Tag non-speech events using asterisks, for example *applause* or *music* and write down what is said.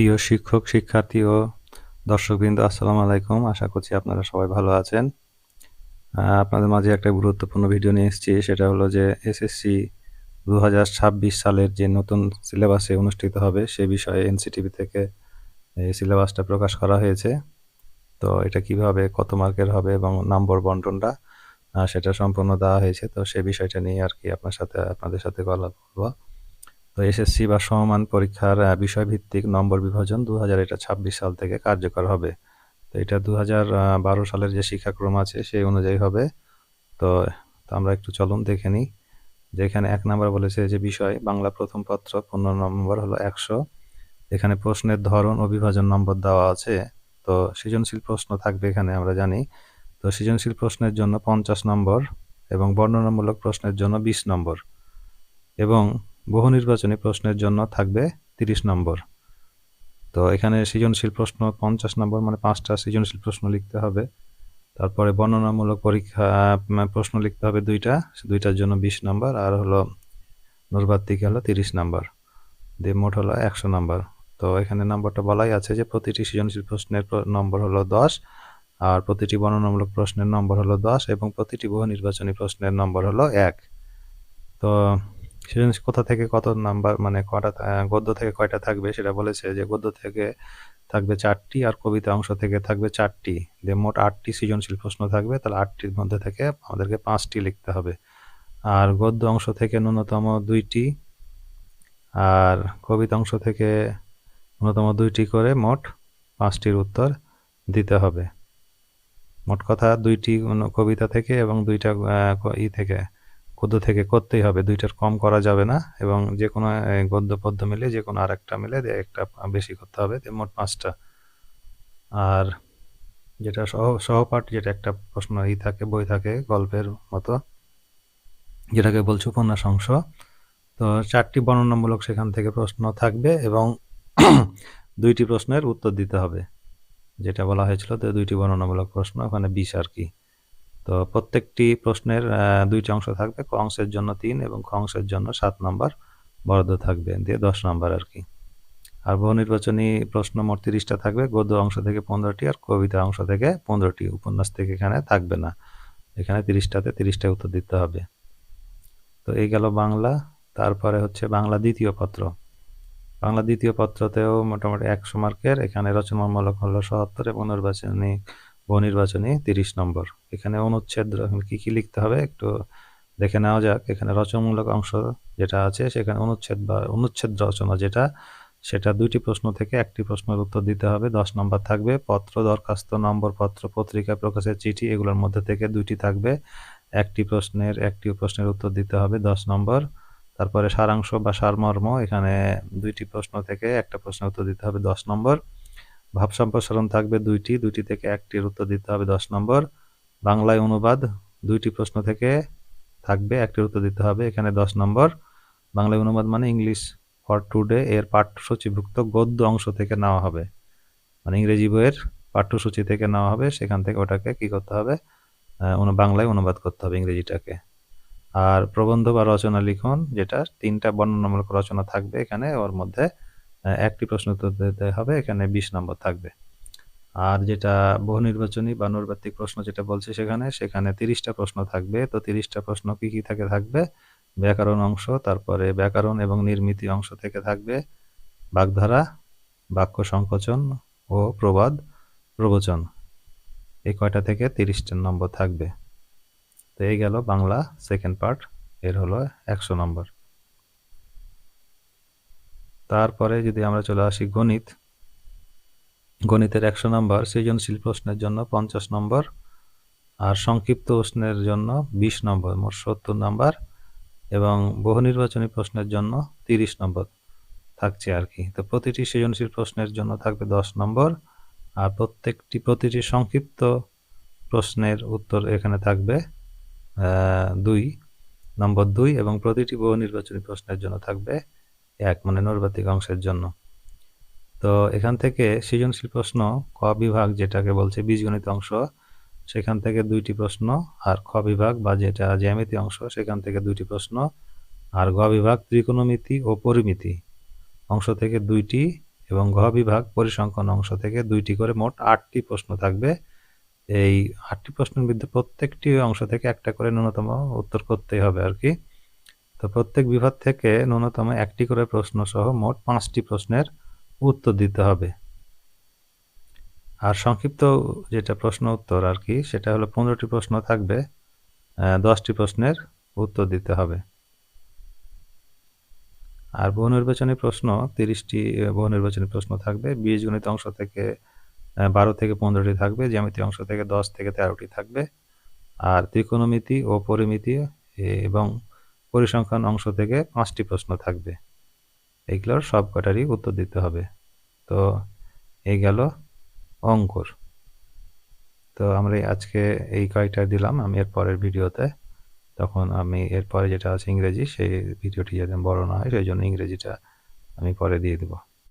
প্রিয় শিক্ষক, শিক্ষার্থী ও দর্শকবৃন্দ, আসসালামু আলাইকুম। আশা করছি আপনারা সবাই ভালো আছেন। আপনাদের মাঝে একটা গুরুত্বপূর্ণ ভিডিও নিয়ে এসেছি। সেটা হলো যে এসএসসি দু হাজার ছাব্বিশ সালের যে নতুন সিলেবাসে অনুষ্ঠিত হবে, সে বিষয়ে এনসিটিভি থেকে এই সিলেবাসটা প্রকাশ করা হয়েছে। তো এটা কীভাবে, কত মার্কের হবে এবং নম্বর বন্টনটা সেটা সম্পূর্ণ দেওয়া হয়েছে। তো সে বিষয়টা নিয়ে আর কি আপনার সাথে, আপনাদের সাথে গলা বলব তো এসএসসি বা সমমান পরীক্ষার বিষয়ভিত্তিক নম্বর বিভাজন দু হাজার এটা ছাব্বিশ সাল থেকে কার্যকর হবে। তো এটা দু হাজার বারো সালের যে শিক্ষাক্রম আছে সেই অনুযায়ী হবে। তো তো আমরা একটু চলুন দেখে নিই। যেখানে এক নম্বর বলেছে যে বিষয়, বাংলা প্রথম পত্র পনেরো নম্বর হলো একশো। এখানে প্রশ্নের ধরন ও বিভাজন নম্বর দেওয়া আছে। তো সৃজনশীল প্রশ্ন থাকবে এখানে, আমরা জানি। তো সৃজনশীল প্রশ্নের জন্য পঞ্চাশ নম্বর এবং বর্ণনামূলক প্রশ্নের জন্য বিশ নম্বর। এবং বহু নির্বাচনী প্রশ্নের জন্য থাকবে তিরিশ নম্বর। তো এখানে সৃজনশীল প্রশ্ন পঞ্চাশ নম্বর মানে পাঁচটা সৃজনশীল প্রশ্ন লিখতে হবে। তারপরে বর্ণনামূলক পরীক্ষা প্রশ্ন লিখতে হবে দুইটা, দুইটার জন্য বিশ নম্বর, আর হলো নৈর্বাত্তিক হলো তিরিশ নম্বর। দিয়ে মোট হলো একশো নম্বর। তো এখানে নম্বরটা বলাই আছে যে প্রতিটি সৃজনশীল প্রশ্নের নম্বর হলো দশ, আর প্রতিটি বর্ণনামূলক প্রশ্নের নম্বর হলো দশ, এবং প্রতিটি বহু নির্বাচনী প্রশ্নের নম্বর হলো এক। তো সৃজনশীল কোথা থেকে কত নাম্বার মানে কটা গদ্য থেকে কয়টা থাকবে সেটা বলেছে যে গদ্য থেকে থাকবে চারটি আর কবিতা অংশ থেকে থাকবে চারটি। দিয়ে মোট আটটি সৃজনশীল প্রশ্ন থাকবে, তাহলে আটটির মধ্যে থেকে আমাদেরকে পাঁচটি লিখতে হবে। আর গদ্য অংশ থেকে ন্যূনতম দুইটি আর কবিতা অংশ থেকে ন্যূনতম দুইটি করে মোট পাঁচটির উত্তর দিতে হবে। মোট কথা দুইটি কবিতা থেকে এবং দুইটা ই থেকে। গদ্য থেকে করতেই হবে, দুইটার কম করা যাবে না এবং যে কোনো গদ্য পদ্য মিলে যে কোনো আরেকটা মিলে একটা বেশি করতে হবে মোট পাঁচটা। আর যেটা সহ, সহপাঠ, যেটা একটা প্রশ্ন ই থাকে, বই থাকে, গল্পের মতো, যেটাকে বলছে উপন্যাস অংশ, তো চারটি বর্ণনামূলক সেখান থেকে প্রশ্ন থাকবে এবং *clears throat* দুইটি প্রশ্নের উত্তর দিতে হবে। যেটা বলা হয়েছিল, তো দুইটি বর্ণনামূলক প্রশ্ন, ওখানে বিশ আর কি। তো প্রত্যেকটি প্রশ্নের দুইটি অংশ থাকবে, ক অংশের জন্য তিন এবং খ অংশের জন্য সাত নম্বর বরাদ্দ থাকবে, দিয়ে দশ নম্বর আর কি। আর বহু নির্বাচনী প্রশ্ন মোট তিরিশটা থাকবে, গদ্য অংশ থেকে পনেরোটি আর কবিতা অংশ থেকে পনেরোটি। উপন্যাস থেকে এখানে থাকবে না। এখানে তিরিশটাতে তিরিশটা উত্তর দিতে হবে। তো এই গেল বাংলা, তারপরে হচ্ছে বাংলা দ্বিতীয় পত্র। বাংলা দ্বিতীয় পত্রতেও মোটামুটি একশো মার্কের, এখানে রচনামূলক হলো সত্তর এবং নির্বাচনী বহু নির্বাচনী তিরিশ নম্বর। এখানে অনুচ্ছেদ কি কি লিখতে হবে একটু দেখে নেওয়া যাক। এখানে রচনামূলক অংশ যেটা আছে সেখানে অনুচ্ছেদ বা অনুচ্ছেদ রচনা যেটা, সেটা দুইটি প্রশ্ন থেকে একটি প্রশ্নের উত্তর দিতে হবে। দশ নম্বর থাকবে, পত্র দরখাস্ত, নম্বর পত্র, পত্রিকা প্রকাশের চিঠি, এগুলোর মধ্যে থেকে দুইটি থাকবে। একটি প্রশ্নের একটি প্রশ্নের উত্তর দিতে হবে দশ নম্বর। তারপরে সারাংশ বা সারমর্ম, এখানে দুইটি প্রশ্ন থেকে একটা প্রশ্নের উত্তর দিতে হবে দশ নম্বর। ভাব সম্প্রসারণ থাকবে দুইটি দুইটি থেকে একটির উত্তর দিতে হবে দশ নম্বর। বাংলায় অনুবাদ, দুইটি প্রশ্ন থেকে থাকবে, একটির উত্তর দিতে হবে এখানে দশ নম্বর। বাংলায় অনুবাদ মানে ইংলিশ ফর টুডে, এর পাঠ্যসূচিভুক্ত গদ্য অংশ থেকে নেওয়া হবে। মানে ইংরেজি বইয়ের পাঠ্যসূচি থেকে নেওয়া হবে, সেখান থেকে ওটাকে কি করতে হবে? বাংলায় অনুবাদ করতে হবে ইংরেজিটাকে। আর প্রবন্ধ বা রচনা লিখন, যেটা তিনটা বর্ণনামূলক রচনা থাকবে এখানে, ওর মধ্যে একটি প্রশ্ন উত্তর দিতে হবে, এখানে বিশ নম্বর থাকবে। আর যেটা বহু নির্বাচনী বা নৈর্বাত্তিক প্রশ্ন যেটা বলছে সেখানে সেখানে তিরিশটা প্রশ্ন থাকবে। তো তিরিশটা প্রশ্ন কি কি থেকে থাকবে? ব্যাকরণ অংশ, তারপরে ব্যাকরণ এবং নির্মিতি অংশ থেকে থাকবে, বাগধারা, বাক্য সংকোচন ও প্রবাদ প্রবচন। এই কয়টা থেকে তিরিশটা নম্বর থাকবে? তো এই গেল বাংলা সেকেন্ড পার্ট এর হলো একশো নম্বর। তারপরে যদি আমরা চলে আসি গণিত, গণিতের একশো নম্বর, সৃজনশীল প্রশ্নের জন্য পঞ্চাশ নম্বর আর সংক্ষিপ্ত প্রশ্নের জন্য বিশ নম্বর, মোট সত্তর নম্বর এবং বহু নির্বাচনী প্রশ্নের জন্য তিরিশ নম্বর থাকছে আর কি। তো প্রতিটি সৃজনশীল প্রশ্নের জন্য থাকবে দশ নম্বর আর প্রত্যেকটি, প্রতিটি সংক্ষিপ্ত প্রশ্নের উত্তর এখানে থাকবে দুই, নম্বর দুই এবং প্রতিটি বহু নির্বাচনী প্রশ্নের জন্য থাকবে এক মানে নৈর্বাতিক অংশের জন্য। তো এখান থেকে সৃজনশীল প্রশ্ন, ক বিভাগ যেটাকে বলছে বীজগণিত অংশ, সেখান থেকে দুইটি প্রশ্ন, আর খ বিভাগ বা যেটা জ্যামিতি অংশ, সেখান থেকে দুইটি প্রশ্ন, আর গ বিভাগ ত্রিকোণমিতি ও পরিমিতি অংশ থেকে দুইটি এবং ঘ বিভাগ পরিসংখ্যান অংশ থেকে দুইটি করে মোট আটটি প্রশ্ন থাকবে। এই আটটি প্রশ্নের মধ্যে প্রত্যেকটি অংশ থেকে একটা করে ন্যূনতম উত্তর করতেই হবে আর কি। তো প্রত্যেক বিভাগ থেকে ন্যূনতম একটি করে প্রশ্ন সহ মোট পাঁচটি প্রশ্নের উত্তর দিতে হবে। আর সংক্ষিপ্ত যেটা প্রশ্ন উত্তর আর কি, সেটা হলো পনেরোটি প্রশ্ন থাকবে দশটি প্রশ্নের উত্তর দিতে হবে। আর বহু নির্বাচনী প্রশ্ন, তিরিশটি বহু নির্বাচনী প্রশ্ন থাকবে বীজ গণিত অংশ থেকে বারো থেকে পনেরোটি থাকবে, জ্যামিতি অংশ থেকে দশ থেকে তেরোটি থাকবে। আর ত্রিকোণমিতি ও পরিমিতি এবং পরিসংখ্যান অংশ থেকে পাঁচটি প্রশ্ন থাকবে। এগুলোর সব কটারই উত্তর দিতে হবে। তো এই গেল অঙ্কর। তো আমরা আজকে এই কয়েকটা দিলাম, আমি এর পরের ভিডিওতে। তখন আমি এরপরে যেটা আছে ইংরেজি, সেই ভিডিওটি যাতে বড় না হয়, সেই জন্য ইংরেজিটা আমি পরে দিয়ে দেবো।